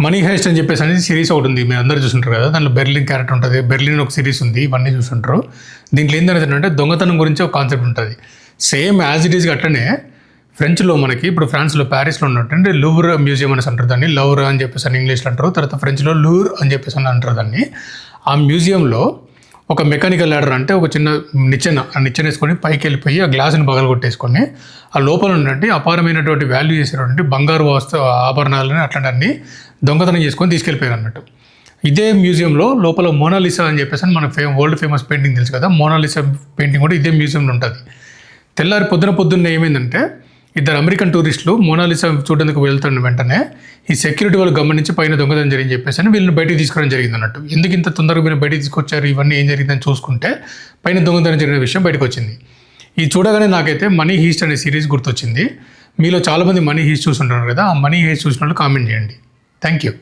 Money heist అని చెప్పేసి అనేది సిరీస్ ఒకటి ఉంది. మీరు అందరూ చూసుంటారు కదా దాంట్లో బెర్లిన్ క్యారెక్టర్ ఉంటుంది. బెర్లిన్ ఒక సిరీస్ ఉంది ఇవన్నీ చూసుంటారు. దీంట్లో ఏంటంటే దొంగతనం గురించి ఒక కాన్సెప్ట్ ఉంటుంది. సేమ్ యాజ్ ఇట్ ఈస్ అట్లనే ఫ్రెంచ్లో మనకి ఇప్పుడు ఫ్రాన్స్లో ప్యారిస్లో ఉన్నట్టు లూవర్ మ్యూజియం అనేసి అంటారు దాన్ని. లవర్ అని చెప్పేసి అని ఇంగ్లీష్లో అంటారు. తర్వాత ఫ్రెంచ్లో లూర్ అని చెప్పేసి అని అంటారు దాన్ని. ఆ మ్యూజియంలో ఒక మెకానికల్ ల్యాడర్ అంటే ఒక చిన్న నిచ్చెన ఆ నిచ్చెన వేసుకొని పైకి వెళ్ళిపోయి ఆ గ్లాసుని పగల కొట్టేసుకొని ఆ లోపల ఉన్నటువంటి అపారమైనటువంటి వాల్యూ చేసేటువంటి బంగారు వస్తు ఆభరణాలని అట్లాంటివన్నీ దొంగతనం చేసుకొని తీసుకెళ్ళిపోయారు అన్నట్టు. ఇదే మ్యూజియంలో లోపల మోనాలిసా అని చెప్పేసి మన ఫే వరల్డ్ ఫేమస్ పెయింటింగ్ తెలుసు కదా మోనాలిసా పెయింటింగ్ కూడా ఇదే మ్యూజియంలో ఉంటుంది. తెల్లారి పొద్దున పొద్దున్న ఏమైందంటే ఇద్దరు అమెరికన్ టూరిస్టులు మోనాలిసా చూడడానికి వెళ్తున్న వెంటనే ఈ సెక్యూరిటీ వాళ్ళు గమనించి పైన దొంగతనం జరిగింది చెప్పేసి అని వీళ్ళని బయటికి తీసుకురావడం జరిగింది అన్నట్టు. ఎందుకు ఇంత తొందరగా వీళ్ళని బయటికి తీసుకొచ్చారు? ఇవన్నీ ఏం జరిగిందని చూసుకుంటే పైన దొంగతనం జరిగిన విషయం బయటకు వచ్చింది. ఇది చూడగానే నాకైతే మనీ హీస్ట్ అనే సిరీస్ గుర్తొచ్చింది. మీలో చాలామంది మనీ హీస్ట్ చూస్తుంటారు కదా ఆ మనీ హీస్ట్ చూసిన వాళ్ళు కామెంట్ చేయండి. Thank you.